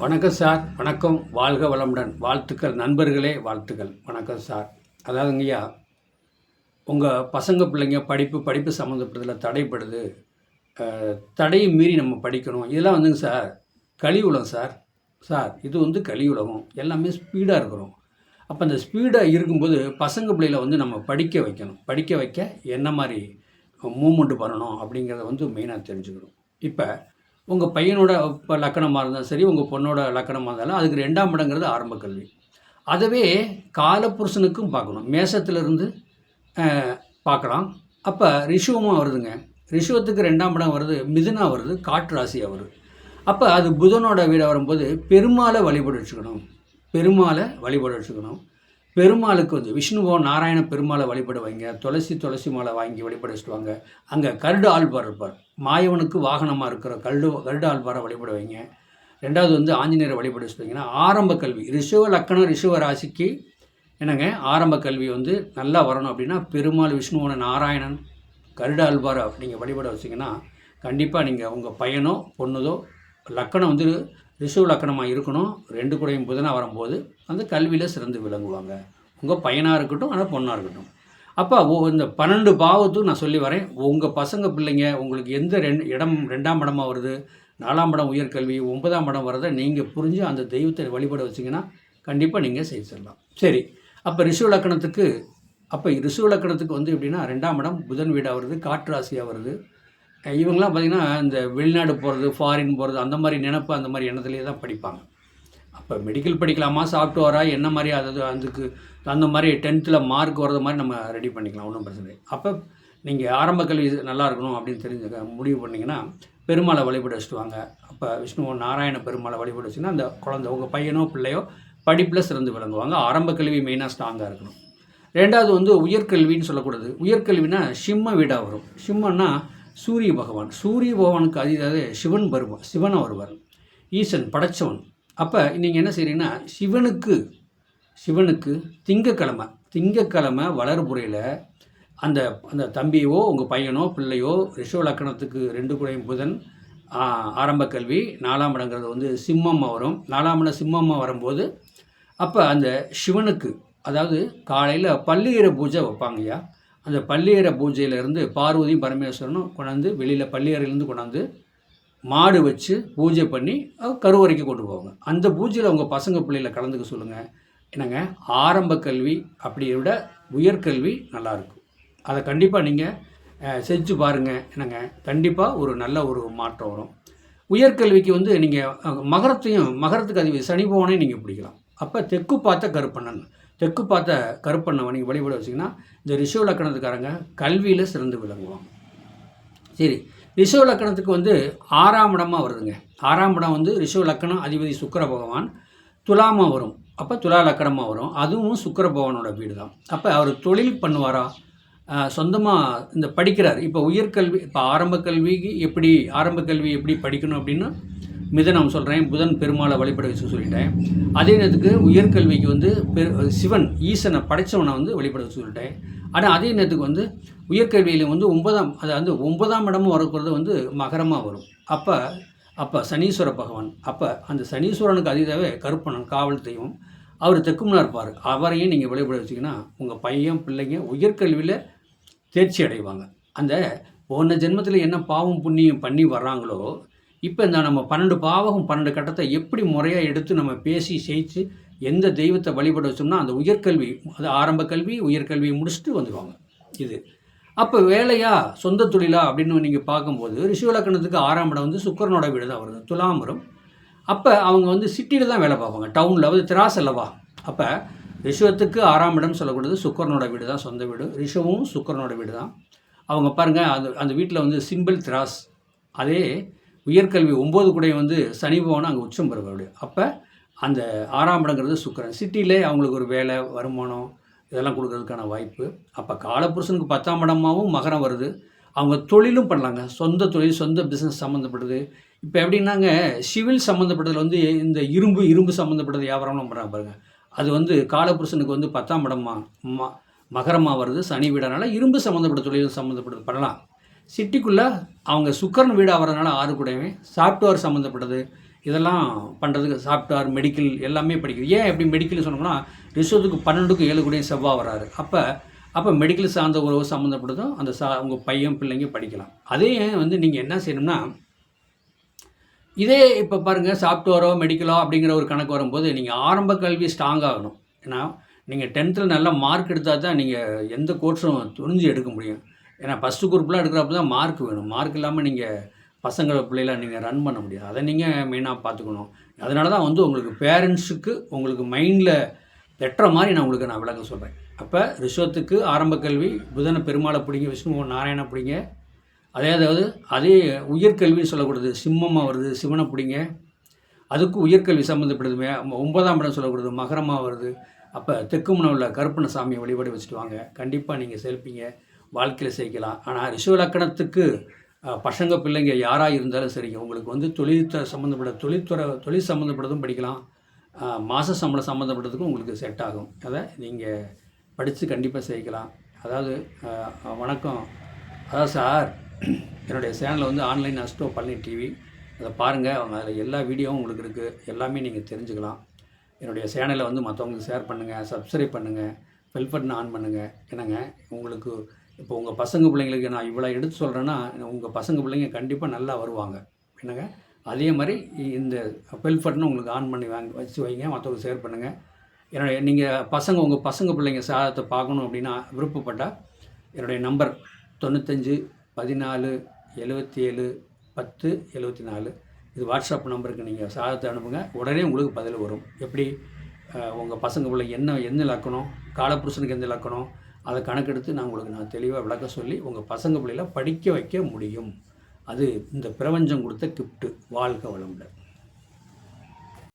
வணக்கம் சார். வணக்கம். வாழ்க வளமுடன். வாழ்த்துக்கள். நண்பர்களே வாழ்த்துக்கள். வணக்கம் சார். அதாவதுங்கய்யா உங்கள் பசங்க பிள்ளைங்க படிப்பு படிப்பு சம்மந்தப்பட்டதில் தடைப்படுது. தடையை மீறி நம்ம படிக்கணும். இதெல்லாம் வந்துங்க சார் கலி உலகம் சார். சார் இது வந்து கலி உலகம் எல்லாமே ஸ்பீடாக இருக்கிறோம். அப்போ அந்த ஸ்பீடாக இருக்கும்போது பசங்க பிள்ளைகளை வந்து நம்ம படிக்க வைக்கணும். படிக்க வைக்க என்ன மாதிரி மூமெண்ட்டு பண்ணணும் அப்படிங்கிறத வந்து மெயினாக தெரிஞ்சுக்கணும். இப்போ உங்கள் பையனோட இப்போ லக்கணமாக இருந்தாலும் சரி உங்கள் பொண்ணோட லக்கணமாக இருந்தாலும் அதுக்கு ரெண்டாம் இடங்கிறது ஆரம்ப கல்வி. அதுவே காலப்புருஷனுக்கும் பார்க்கணும். மேசத்திலிருந்து பார்க்கலாம். அப்போ ரிஷுவமாக வருதுங்க. ரிஷுவத்துக்கு ரெண்டாம் இடம் வருது மிதுனா வருது காற்று ராசியாக வருது அப்போ அது புதனோட வீடாக வரும்போது பெருமாளை வழிபட வச்சுக்கணும். பெருமாளை வழிபட வச்சுக்கணும். பெருமாளுக்கு வந்து விஷ்ணுவோ நாராயண பெருமாளை வழிபட வைங்க துளசி துளசி மாலை வாங்கி வழிபட வச்சுடுவாங்க அங்கே கருடு ஆழ்வார் இருப்பார். மாயவனுக்கு வாகனமாக இருக்கிற கருடு கருடு ஆழ்வாரை வழிபட வைங்க ரெண்டாவது வந்து ஆஞ்சநேயரை வழிபட வச்சுட்டிங்கன்னா ஆரம்ப கல்வி ரிஷுவ லக்கணம் ரிஷுவ ராசிக்கு என்னங்க ஆரம்ப கல்வி வந்து நல்லா வரணும் அப்படின்னா பெருமாள் விஷ்ணுவோட நாராயணன் கருட ஆழ்வாரை நீங்கள் வழிபட வச்சிங்கன்னா கண்டிப்பாக நீங்கள் உங்கள் பையனோ பொண்ணுதோ லக்கணம் வந்து ரிஷுவ லக்கணமாக இருக்கணும் ரெண்டு கூடையும் புதனாக வரும்போது அந்த கல்வியில் சிறந்து விளங்குவாங்க. உங்கள் பையனாக இருக்கட்டும் ஆனால் பொண்ணாக இருக்கட்டும். அப்போ இந்த பன்னெண்டு பாவத்தும் நான் சொல்லி வரேன். உங்கள் பசங்க பிள்ளைங்க உங்களுக்கு எந்த ரெண்டு இடம் ரெண்டாம் இடமாக வருது நாலாம் இடம் உயர்கல்வி ஒன்பதாம் இடம் வரதை நீங்கள் புரிஞ்சு அந்த தெய்வத்தை வழிபட வச்சிங்கன்னா கண்டிப்பாக நீங்கள் செய்து செல்லலாம் சரி அப்போ ரிஷு லக்கணத்துக்கு அப்போ ரிஷு லக்கணத்துக்கு வந்து எப்படின்னா ரெண்டாம் இடம் புதன் வீடாக வருது காற்று ராசியாக வருது. இவங்களாம் இவங்கெல்லாம் பார்த்திங்கன்னா இந்த வெளிநாடு போகிறது ஃபாரின் போகிறது அந்த மாதிரி நினப்பு அந்த மாதிரி எண்ணத்துலேயே தான் படிப்பாங்க. அப்போ மெடிக்கல் படிக்கலாமா சாஃப்ட்வேரா என்ன மாதிரி அதாவது அதுக்கு அந்த மாதிரி டென்த்தில் மார்க் வர்றது மாதிரி நம்ம ரெடி பண்ணிக்கலாம் ஒன்றும் பிரச்சனை அப்போ நீங்கள் ஆரம்ப கல்வி நல்லா இருக்கணும் அப்படின்னு தெரிஞ்ச முடிவு பண்ணிங்கன்னா பெருமாளை வழிபட வச்சுட்டு வாங்க. அப்போ விஷ்ணுவோ நாராயண பெருமாளை வழிபட வச்சுன்னா அந்த குழந்தை உங்கள் பையனோ பிள்ளையோ படிப்பில் சிறந்து விளங்குவாங்க. ஆரம்ப கல்வி மெயினாக ஸ்ட்ராங்காக இருக்கணும். ரெண்டாவது வந்து உயர்கல்வின்னு சொல்லக்கூடாது. உயர்கல்வினா சிம்ம வீடாக வரும். சிம்மன்னா சூரிய பகவான். சூரிய பகவானுக்கு அதிதாவது சிவன் வருவான். சிவனை வருவார் ஈசன் படைச்சவன். அப்போ நீங்கள் என்ன செய்கிறீங்கன்னா சிவனுக்கு சிவனுக்கு திங்கக்கிழமை திங்கக்கிழமை வளர்புறையில் அந்த அந்த தம்பியோ உங்கள் பையனோ பிள்ளையோ ரிஷவ லக்கணத்துக்கு ரெண்டு குறையும் புதன் ஆரம்ப கல்வி நாலாம் இடங்கிறது வந்து சிம்மம்மா வரும். நாலாம் இடம் சிம்மம்மா வரும்போது அப்போ அந்த சிவனுக்கு அதாவது காலையில் பள்ளிகிற பூஜை வைப்பாங்கய்யா. அந்த பள்ளியற பூஜையிலேருந்து பார்வதியும் பரமேஸ்வரனும் கொண்டாந்து வெளியில் பள்ளியறையிலேருந்து கொண்டாந்து மாடு வச்சு பூஜை பண்ணி கருவறைக்கு கொண்டு போவாங்க. அந்த பூஜையில் அவங்க பசங்க பிள்ளைகளை கலந்துக்க சொல்லுங்கள் என்னங்க? ஆரம்ப கல்வி அப்படி விட உயர்கல்வி நல்லாயிருக்கும் அதை கண்டிப்பாக நீங்கள் செஞ்சு பாருங்கள் என்னங்க? கண்டிப்பாக ஒரு நல்ல ஒரு மாற்றம் வரும். உயர்கல்விக்கு வந்து நீங்கள் மகரத்தையும் மகரத்துக்கு அதிபதி சனி பகவானையும் நீங்கள் பிடிக்கலாம். அப்போ தெற்கு பார்த்த கருப்பண்ணன். தெற்கு பார்த்த கருப்பண்ணவன் நீங்கள் வழிபட வச்சிங்கன்னா இந்த ரிஷவ லக்கணத்துக்காரங்க கல்வியில் சிறந்து விளங்குவாங்க. சரி ரிஷவ லக்கணத்துக்கு வந்து ஆறாம் இடமாக வருதுங்க. ஆறாம் இடம் வந்து ரிஷவ லக்கணம் அதிபதி சுக்கர பகவான் துலாமாக வரும். அப்போ துலா லக்கணமாக வரும். அதுவும் சுக்கர பகவானோட வீடு தான் அப்போ அவர் தொழில் பண்ணுவாரா? சொந்தமாக இந்த படிக்கிறார். இப்போ உயர்கல்வி இப்போ ஆரம்ப கல்விக்கு எப்படி ஆரம்ப கல்வி எப்படி படிக்கணும் அப்படின்னு மிதனம் சொல்கிறேன் புதன் பெருமாளை வழிபட வச்சு சொல்லிட்டேன். அதே நேரத்துக்கு உயர்கல்விக்கு வந்து பெரு சிவன் ஈசனை படைச்சவனை வந்து வழிபட வச்சு சொல்லிட்டேன். ஆனால் அதே நேரத்துக்கு வந்து உயர்கல்வியில் வந்து ஒன்பதாம் அதாவது ஒன்பதாம் இடமும் வரக்கூறது வந்து மகரமாக வரும். அப்போ அப்போ சனீஸ்வர பகவான் அப்போ அந்த சனீஸ்வரனுக்கு அதிதாவே கருப்பணன் காவல் தெய்வம் அவர் தெக்குமனா இருப்பார் அவரையும் நீங்கள் வழிபட வச்சிங்கன்னா உங்கள் பையன் பிள்ளைங்க உயர்கல்வியில் தேர்ச்சி அடைவாங்க. அந்த போன ஜென்மத்தில் என்ன பாவம் புண்ணியம் பண்ணி வர்றாங்களோ இப்போ இந்த நம்ம பன்னெண்டு பாவகம் பன்னெண்டு கட்டத்தை எப்படி முறையாக எடுத்து நம்ம பேசி செய்து எந்த தெய்வத்தை வழிபட வச்சோம்னா அந்த உயர்கல்வி அது ஆரம்ப கல்வி உயர்கல்வியை முடிச்சுட்டு வந்துடுவாங்க இது. அப்போ வேலையா சொந்த தொழிலா அப்படின்னு நீங்கள் பார்க்கும்போது ரிஷிவலக்கணத்துக்கு ஆறாம் இடம் வந்து சுக்கரனோட வீடு தான் வருது துலாமரம் அப்போ அவங்க வந்து சிட்டியில் தான் வேலை பார்ப்பாங்க டவுனில் வந்து திராஸ் அல்லவா அப்போ ரிஷுவத்துக்கு ஆறாம் இடம் சொல்லக்கூடியது சுக்கரனோட வீடு தான் சொந்த வீடு. ரிஷவும் சுக்கரனோட வீடு தான். அவங்க பாருங்கள் அந்த அந்த வீட்டில் வந்து சிம்பிள் திராஸ். அதே உயர்கல்வி ஒம்பது கூட வந்து சனி பவன் அங்கே உச்சம் பெறுவார் அப்போ அந்த ஆறாம் இடங்கிறது சுக்கரன். சிட்டியிலே அவங்களுக்கு ஒரு வேலை வருமானம் இதெல்லாம் கொடுக்கறதுக்கான வாய்ப்பு. அப்போ காலப்புருஷனுக்கு பத்தாம் இடமாகவும் மகரம் வருது. அவங்க தொழிலும் பண்ணலாங்க. சொந்த தொழில் சொந்த பிஸ்னஸ் சம்மந்தப்பட்டது இப்போ எப்படின்னாங்க சிவில் சம்மந்தப்பட்டதில் வந்து இந்த இரும்பு இரும்பு சம்மந்தப்பட்டது வியாபாரம்லாம் பண்ணுறாங்க பாருங்கள் அது வந்து காலப்புருஷனுக்கு வந்து பத்தாம் இடமா ம மகரமாக வருது. சனி வீடனால இரும்பு சம்மந்தப்பட்ட தொழில் சம்மந்தப்பட்டது பண்ணலாம். சிட்டிக்குள்ளே அவங்க சுக்கரன் வீடாக வரதுனால ஆறு கூடவே சாஃப்ட்வேர் சம்மந்தப்பட்டது இதெல்லாம் பண்ணுறதுக்கு சாஃப்ட்வேர் மெடிக்கல் எல்லாமே படிக்குது. ஏன் எப்படி மெடிக்கல் சொன்னோம்னா ரிஷத்துக்கு பன்னெண்டுக்கு ஏழு கூடையும் செவ்வாய் வராரு அப்போ அப்போ மெடிக்கல் சார்ந்த உறவு சம்மந்தப்பட்டதும் அந்த சா உங்கள் பையன் பிள்ளைங்க படிக்கலாம். அதே வந்து நீங்கள் என்ன செய்யணும்னா இதே இப்போ பாருங்கள் சாஃப்ட்வேரோ மெடிக்கலோ அப்படிங்கிற ஒரு கணக்கு வரும்போது நீங்கள் ஆரம்ப கல்வி ஸ்ட்ராங் ஆகணும். ஏன்னா நீங்கள் டென்த்தில் நல்லா மார்க் எடுத்தால் தான் நீங்கள் எந்த கோர்ஸும் துணிஞ்சு எடுக்க முடியும். ஏன்னா ஃபஸ்ட்டு குரூப்லாம் எடுக்கிறப்ப தான் மார்க் வேணும். மார்க் இல்லாமல் நீங்கள் பசங்களை பிள்ளைலாம் நீங்கள் ரன் பண்ண முடியாது. அதை நீங்கள் மெயினாக பார்த்துக்கணும். அதனால தான் வந்து உங்களுக்கு பேரண்ட்ஸுக்கு உங்களுக்கு மைண்டில் வெட்டுற மாதிரி நான் உங்களுக்கு நான் விளக்கம் சொல்கிறேன் அப்போ ரிஷவத்துக்கு ஆரம்ப கல்வி புதன பெருமாளை பிடிங்க விஷ்ணு நாராயண பிடிங்க. அதே அதாவது அதே உயர்கல்வின்னு சொல்லக்கூடாது. சிம்மமாக வருது சிவனை பிடிங்க. அதுக்கு உயர்கல்வி சம்மந்தப்படுது ஒன்பதாம் இடம் சொல்லக்கூடாது. மகரமாக வருது. அப்போ தெற்குமுனை உள்ள கருப்பண சாமியை வழிபாடு வச்சுட்டு வாங்க. கண்டிப்பாக நீங்கள் செலுப்பீங்க வாழ்க்கையில் சேர்க்கலாம் ஆனால் ரிஷவ லக்கணத்துக்கு பசங்க பிள்ளைங்க யாராக இருந்தாலும் சரிங்க உங்களுக்கு வந்து தொழில்துறை சம்மந்தப்பட்ட தொழில்துறை தொழில் சம்மந்தப்பட்டதும் படிக்கலாம். மாத சம்பளம் சம்மந்தப்பட்டதுக்கும் உங்களுக்கு செட் ஆகும். அதை நீங்கள் படித்து கண்டிப்பாக சேர்க்கலாம் அதாவது வணக்கம். அதான் சார் என்னுடைய சேனலில் வந்து ஆன்லைன் அஸ்டோ பழனி டிவி. அதை பாருங்கள் அவங்க அதில் எல்லா வீடியோவும் உங்களுக்கு இருக்குது எல்லாமே நீங்கள் தெரிஞ்சுக்கலாம். என்னுடைய சேனலை வந்து மற்றவங்களுக்கு ஷேர் பண்ணுங்கள் சப்ஸ்கிரைப் பண்ணுங்கள் பெல் பட்டன் ஆன் பண்ணுங்கள் என்னங்க? உங்களுக்கு இப்போ உங்கள் பசங்க பிள்ளைங்களுக்கு நான் இவ்வளோ எடுத்து சொல்கிறேன்னா உங்கள் பசங்க பிள்ளைங்க கண்டிப்பாக நல்லா வருவாங்க. என்னங்க? அதே மாதிரி இந்த பெல்ஃபர்ட்னு உங்களுக்கு ஆன் பண்ணி வாங்க வச்சு வைங்க மற்றவங்களுக்கு ஷேர் பண்ணுங்கள் என்னுடைய நீங்கள் பசங்க உங்கள் பசங்க பிள்ளைங்க சாதத்தை பார்க்கணும் அப்படின்னா விருப்பப்பட்டால் என்னுடைய நம்பர் தொண்ணூத்தஞ்சு பதினாலு எழுபத்தி ஏழு பத்து எழுபத்தி நாலு இது வாட்ஸ்அப் நம்பருக்கு நீங்கள் சாதத்தை அனுப்புங்க. உடனே உங்களுக்கு பதில் வரும். எப்படி? உங்கள் பசங்க பிள்ளைங்க என்ன எந்த லக்கணம்? காலப்புருஷனுக்கு எந்த லக்கணம்? அதை கணக்கெடுத்து நான் உங்களுக்கு நான் தெளிவாக விளக்க சொல்லி உங்கள் பசங்க பிள்ளைகளை படிக்க வைக்க முடியும். அது இந்த பிரபஞ்சம் கொடுத்த கிஃப்ட்டு வாழ்க வளமுடன்.